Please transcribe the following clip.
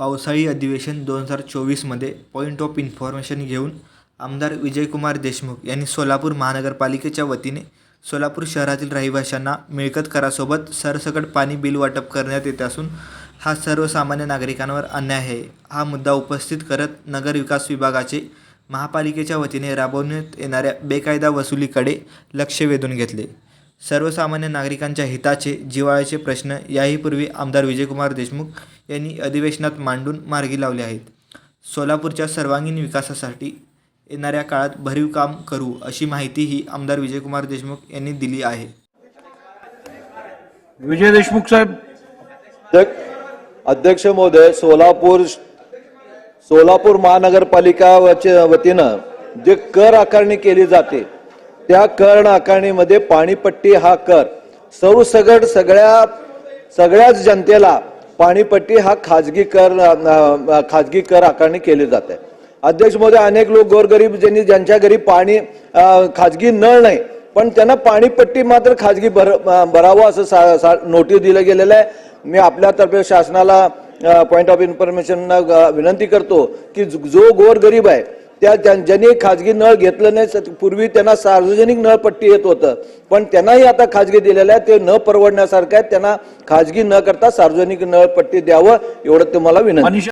पावसाळी अधिवेशन दोन हजार चोवीसमध्ये पॉईंट ऑफ इन्फॉर्मेशन घेऊन आमदार विजयकुमार देशमुख यांनी सोलापूर महानगरपालिकेच्या वतीने सोलापूर शहरातील रहिवाशांना मिळकत करासोबत सरसकट पाणी बिल वाटप करण्यात येत असून हा सर्वसामान्य नागरिकांवर अन्याय आहे. हा मुद्दा उपस्थित करत नगरविकास विभागाचे महापालिकेच्या वतीने राबवण्यात येणाऱ्या बेकायदा वसुलीकडे लक्ष वेधून घेतले. सर्वसामान्य नागरिकांच्या हिताचे जिव्हाळ्याचे प्रश्न याहीपूर्वी आमदार विजयकुमार देशमुख यांनी अधिवेशनात मांडून मार्गी लावले आहेत. सोलापूरच्या सर्वांगीण विकासासाठी येणाऱ्या काळात भरीव काम करू अशी माहितीही आमदार विजयकुमार देशमुख यांनी दिली आहे. विजय देशमुख साहेब. अध्यक्ष अध्यक्ष महोदय सोलापूर सोलापूर महानगरपालिका वच्या वतीनं जे कर आकारणी केली जाते त्या कर आकारणीमध्ये पाणीपट्टी हा कर. सर्वसगट सगळ्या सगळ्याच जनतेला पाणीपट्टी हा खाजगी कर खाजगी कर आकारणी केली जाते. अध्यक्ष महोदय अनेक लोक गोरगरीब ज्यांनी ज्यांच्या घरी पाणी खाजगी नळ नाही पण त्यांना पाणीपट्टी मात्र खाजगी भर भरावं असं सा, सा, नोटीस दिलं गेलेलं आहे. मी आपल्यातर्फे शासनाला पॉईंट ऑफ इन्फॉर्मेशन विनंती करतो की जो गोरगरीब आहे त्या ज्यांनी खाजगी नळ घेतलं नाही पूर्वी त्यांना सार्वजनिक नळपट्टी येत होतं. पण त्यांनाही आता खाजगी दिलेलं आहे ते न परवडण्यासारखं आहे त्यांना खाजगी न करता सार्वजनिक नळपट्टी द्यावं एवढं तुम्हाला विनंती.